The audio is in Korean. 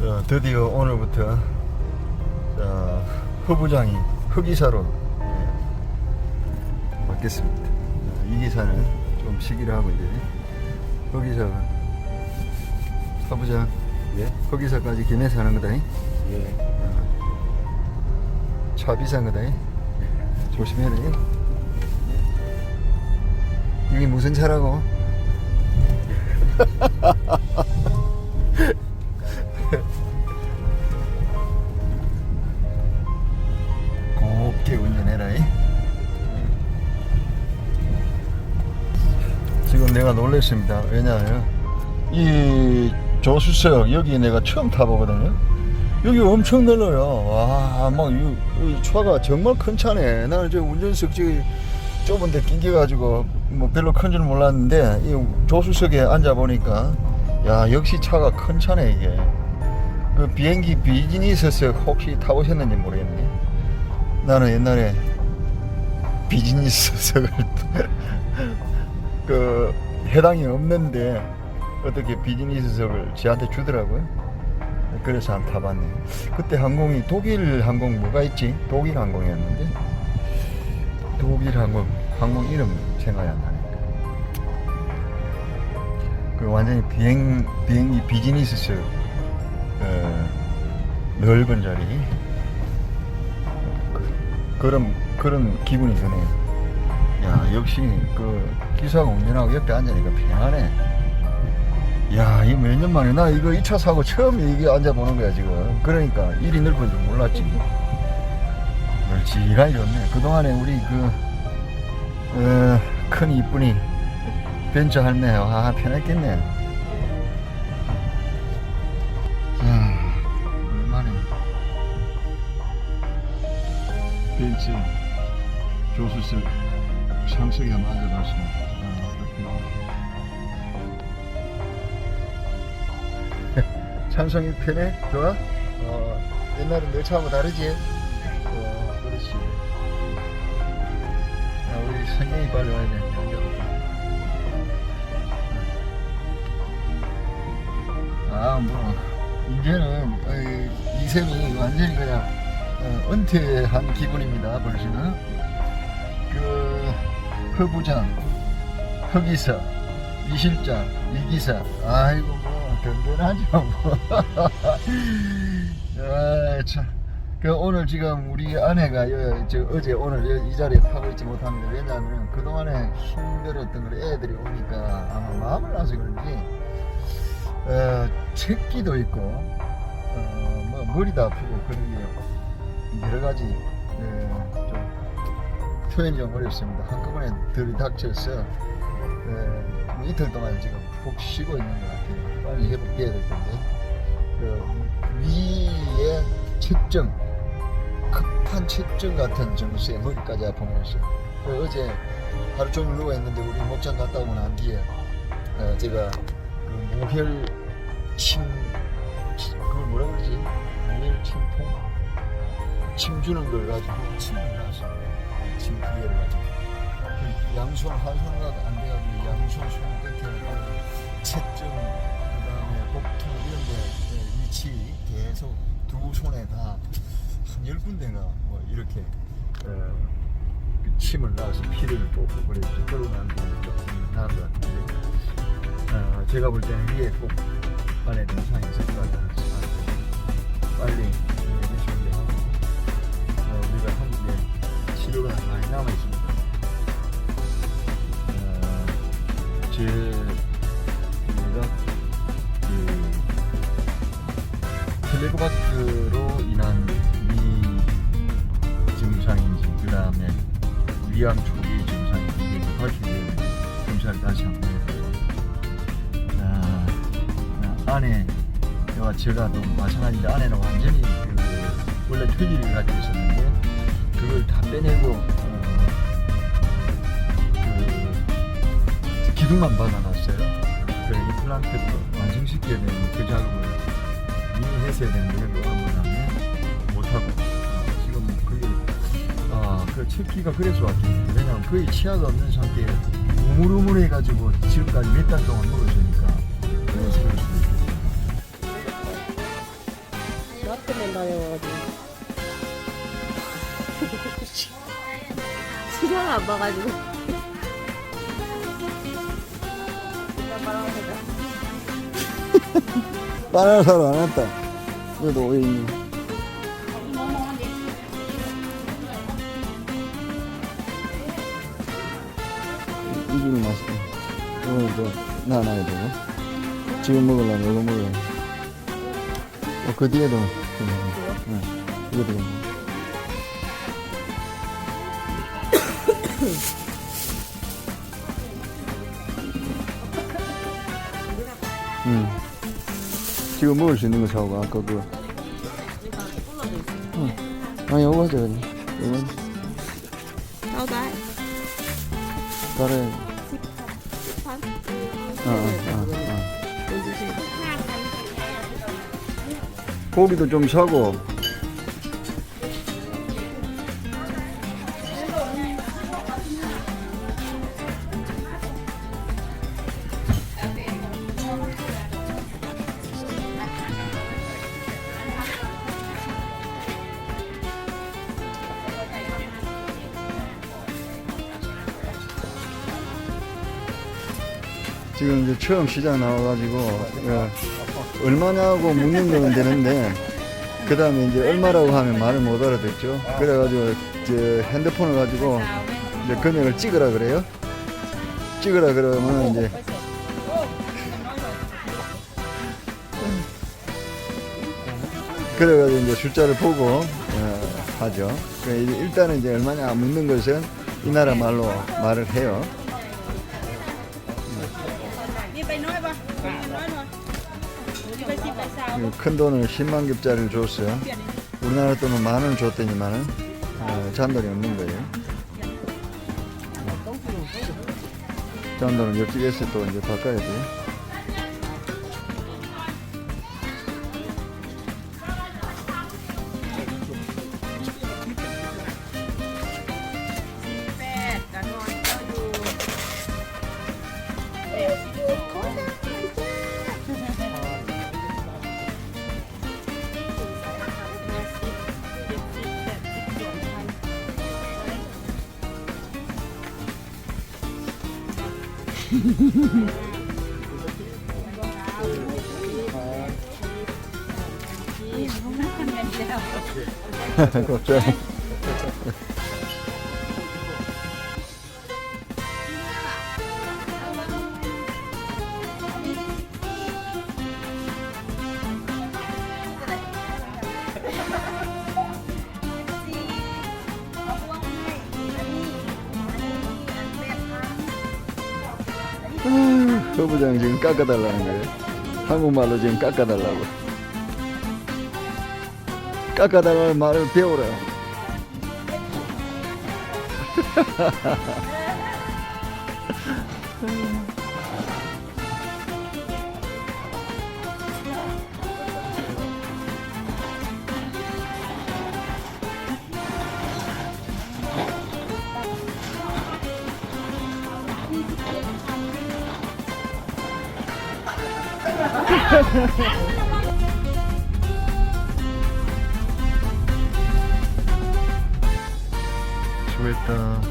자, 드디어 오늘부터 자, 허부장이 흑이사로 예, 바뀌었습니다. 자, 이 기사는 좀 시기를 하고 이제 흑이사가 허부장 예? 흑이사까지 김해서 하는 거다. 예. 차 비싼 거다. 조심해라. 이게 무슨 차라고? 내가 놀랬습니다. 왜냐하면 이 조수석 여기 내가 처음 타보거든요. 여기 엄청 넓어요. 와, 막, 이, 이 차가 정말 큰 차네. 나는 저 운전석 저기 좁은데 낑겨가지고 뭐 별로 큰 줄 몰랐는데 이 조수석에 앉아 보니까 야, 역시 차가 큰 차네, 이게. 그 비행기 비즈니스석 혹시 타보셨는지 모르겠네. 나는 옛날에 비즈니스석을 그 해당이 없는데 어떻게 비즈니스석을 저한테 주더라고요. 그래서 한 타봤네. 그때 항공이 독일 항공 뭐가 있지? 독일 항공이었는데 독일 항공 항공 이름 생각이 안 나네. 그 완전히 비행 비행기 비즈니스석 어, 넓은 자리 그, 그런 그런 기분이 드네요. 야 역시 그 기사가 운전하고 옆에 앉으니까 편하네. 야, 이거 몇년 만에 나 이거 2차 사고 처음 이게 앉아보는 거야, 지금. 그러니까 일이 넓은 줄 몰랐지. 멀지간히 좋네. 그동안에 우리 그, 어, 큰 이쁜이 벤처 할매, 아, 편했겠네. 아, 오랜만에 벤츠 조수석 상석에 한번. 아, 그렇구나. 찬성이 편해? 좋아? 어, 옛날에 내 차하고 다르지? 어, 그렇지. 야, 우리 성경이 빨리 와야 돼. 아, 뭐, 이제는, 어이, 이sem이 완전히 그냥, 어, 은퇴한 기분입니다, 벌써는. 그, 허부장, 허기사, 이실장, 이기사, 아이고, 뭐, 든든하죠, 뭐. 아, 참. 그 오늘 지금 우리 아내가 여, 저 어제 오늘 여- 이 자리에 타고 있지 못합니다. 왜냐하면 그동안에 힘들었던 걸 애들이 오니까 아마 마음을 놔서 그런지 어, 책기도 있고 어, 뭐 머리도 아프고 그런 게 여러 가지 어, 좀 표현이 좀 어렵습니다. 한꺼번에 들이닥쳐서 어, 뭐 이틀 동안 지금 푹 쉬고 있는 것 같아요. 빨리 회복돼야 될 텐데. 그 위에 채점 급한 채점 같은 정수에 머리까지 아프면서. 그 어제 하루 종일 누워 있는데 우리 목장 갔다 오고 난 뒤에 어, 제가 그 무혈 침 그걸 뭐라 그러지? 무혈 침통? 침 주는 걸 가지고 침을 놨 어침 기계를 가지고 그 양손 한 손가락 안 돼가지고 양손 손 끝에 그 채점 그다음에 복통 이런 데 위치 계속 두 손에 다 한 열 군데가 뭐 이렇게 어, 그 침을 놔서 피를 뽑고 그랬죠. 그러고 난 뒤에 조금 나은 것 같은데 어, 제가 볼 때는 위에 꼭 안에 증상이 있을 것 생각이 빨리 남아 있습니다. 어, 제 우리가 그 텔레그마스로 인한 위 증상인지 그 다음에 위암 초기 증상인지 이게 위해 검사를 다시 한번 해보고 자, 자, 아내와 제가 또 마찬가지인데 아내는 완전히 그 원래 퇴직을 가지고 있었는데 그걸 다 빼내고 어, 그 기둥만 박아놨어요. 그 임플란트도 완성시켜야 되는 그 작업을 이미 했어야 되는데 그거 한번 하면 못하고. 어, 지금 그게 아그 칠기가 그래서 왔겠네 왜냐면 거의 치아가 없는 상태에 우물우물해가지고 지금까지 몇 달 동안 먹었으니까. 그래서 그럴 수도 있겠다. 마트만 다녀가지고 시장 안 봐가지고 바나나 사러 안 왔다. 그래도 오해 있네. 이- 이거는 맛있다. 좀 나눠야 되고. 지금 먹으려면 이거 돼. 어, 그 뒤에도. 응. 이거 되겠네. 응. 지금 먹을 수 있는 거 사오고 아까 그. 응. 아 이거 하자 그래. 이건 đâu đấy 다른. 어, 어, 어, 어. 고기도 좀 사고. 지금 이제 처음 시장 나와가지고 예, 얼마냐고 묻는 거는 되는데 그 다음에 이제 얼마라고 하면 말을 못 알아듣죠. 그래가지고 이제 핸드폰을 가지고 이제 금액을 찍으라 그래요. 찍으라 그러면 이제 그래가지고 이제 숫자를 보고 어, 하죠. 그러니까 일단은 이제 얼마냐 묻는 것은 이 나라 말로 말을 해요. 큰 돈을 10만 겹짜리를 줬어요. 우리나라 돈은 만원 줬더니만은 어, 잔돈이 없는 거예요. 잔돈은 옆집에서 또 이제 바꿔야 돼요. 걱정. 아, 허부장 지금 깎아달라는 거예요. 한국말로 지금 깎아달라고. 깎아달라는 말을 배우라. 수고했다.